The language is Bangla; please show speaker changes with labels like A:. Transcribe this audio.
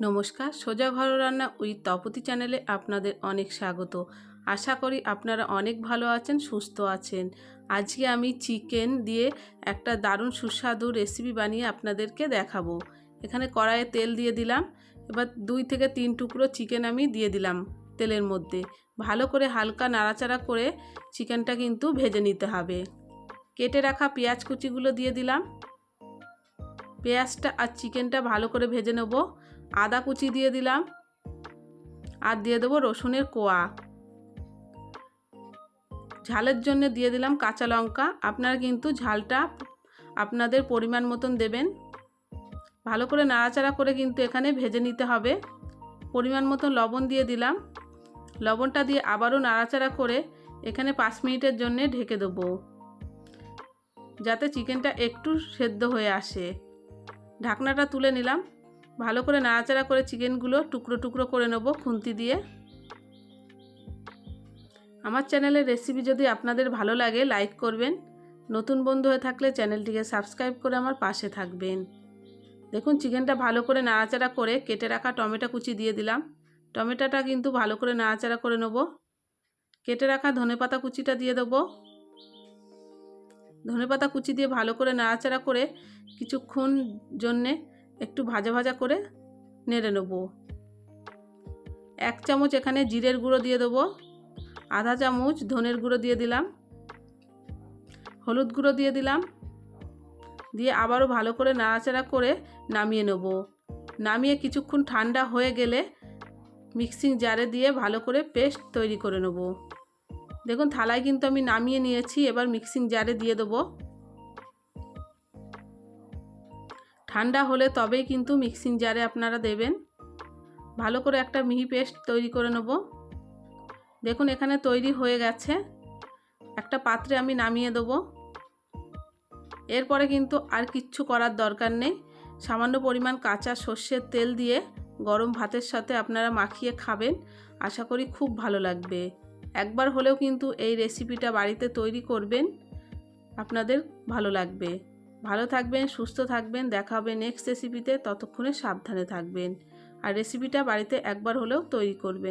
A: নমস্কার, সোজা ঘর রান্না উইথ তপতি চ্যানেলে আপনাদের অনেক স্বাগত। আশা করি আপনারা অনেক ভালো আছেন, সুস্থ আছেন। আজকে আমি চিকেন দিয়ে একটা দারুণ সুস্বাদু রেসিপি বানিয়ে আপনাদেরকে দেখাবো। এখানে কড়াইয়ে তেল দিয়ে দিলাম, এবার দুই থেকে তিন টুকরো চিকেন আমি দিয়ে দিলাম তেলের মধ্যে। ভালো করে হালকা নাড়াচাড়া করে চিকেনটা কিন্তু ভেজে নিতে হবে। কেটে রাখা পেঁয়াজ কুচিগুলো দিয়ে দিলাম। পেঁয়াজটা আর চিকেনটা ভালো করে ভেজে নেব। আদা কুচি দিয়ে দিলাম। আর দিয়ে দেবো রসুনের কোয়া। ঝালের জন্য দিয়ে দিলাম কাঁচা লঙ্কা। আপনারা কিন্তু ঝালটা আপনাদের পরিমাণ মতন দেবেন। ভালো করে নাড়াচাড়া করে কিন্তু এখানে ভেজে নিতে হবে। পরিমাণ মতন লবণ দিয়ে দিলাম। লবণটা দিয়ে আবারও নাড়াচাড়া করে এখানে পাঁচ মিনিটের জন্য ঢেকে দেবো। যাতে চিকেনটা একটু সেদ্ধ হয়ে আসে। ঢাকনাটা তুলে নিলাম। ভালো করে নাড়াচাড়া করে চিকেনগুলো টুকরো টুকরো করে নেব খুন্তি দিয়ে। আমার চ্যানেলের রেসিপি যদি আপনাদের ভালো লাগে, লাইক করবেন। নতুন বন্ধু হয়ে থাকলে চ্যানেলটিকে সাবস্ক্রাইব করে আমার পাশে থাকবেন। দেখুন, চিকেনটা ভালো করে নাড়াচাড়া করে কেটে রাখা টমেটো কুচি দিয়ে দিলাম। টমেটোটা কিন্তু ভালো করে নাড়াচাড়া করে নেব। কেটে রাখা ধনেপাতা কুচিটা দিয়ে দেবো। ধনেপাতা কুচি দিয়ে ভালো করে নাড়াচাড়া করে কিছুক্ষণ জন্যে একটু ভাজা ভাজা করে নেড়ে নেব। এক চামচ এখানে জিরের গুঁড়ো দিয়ে দেবো। আধা চামচ ধনের গুঁড়ো দিয়ে দিলাম। হলুদ গুঁড়ো দিয়ে দিলাম। দিয়ে আবারও ভালো করে নাড়াচাড়া করে নামিয়ে নেব। নামিয়ে কিছুক্ষণ ঠান্ডা হয়ে গেলে মিক্সিং জারে দিয়ে ভালো করে পেস্ট তৈরি করে নেব। দেখুন, থালায় কিন্তু আমি নামিয়ে নিয়েছি। এবার মিক্সিং জারে দিয়ে দেবো। ঠান্ডা হলে তবেই কিন্তু মিক্সিং জারে আপনারা দেবেন। ভালো করে একটা মিহি পেস্ট তৈরি করে নেব। দেখুন, এখানে তৈরি হয়ে গেছে। একটা পাত্রে আমি নামিয়ে দেবো। এরপরে কিন্তু আর কিচ্ছু করার দরকার নেই। সামান্য পরিমাণ কাঁচা সর্ষের তেল দিয়ে গরম ভাতের সাথে আপনারা মাখিয়ে খাবেন। আশা করি খুব ভালো লাগবে। একবার হলেও কিন্তু এই রেসিপিটা বাড়িতে তৈরি করবেন, আপনাদের ভালো লাগবে। ভালো থাকবেন, সুস্থ থাকবেন, দেখা হবে নেক্সট রেসিপিতে ততক্ষণে সাবধানে থাকবেন। আর রেসিপিটা বাড়িতে একবার হলেও তৈরি করবেন।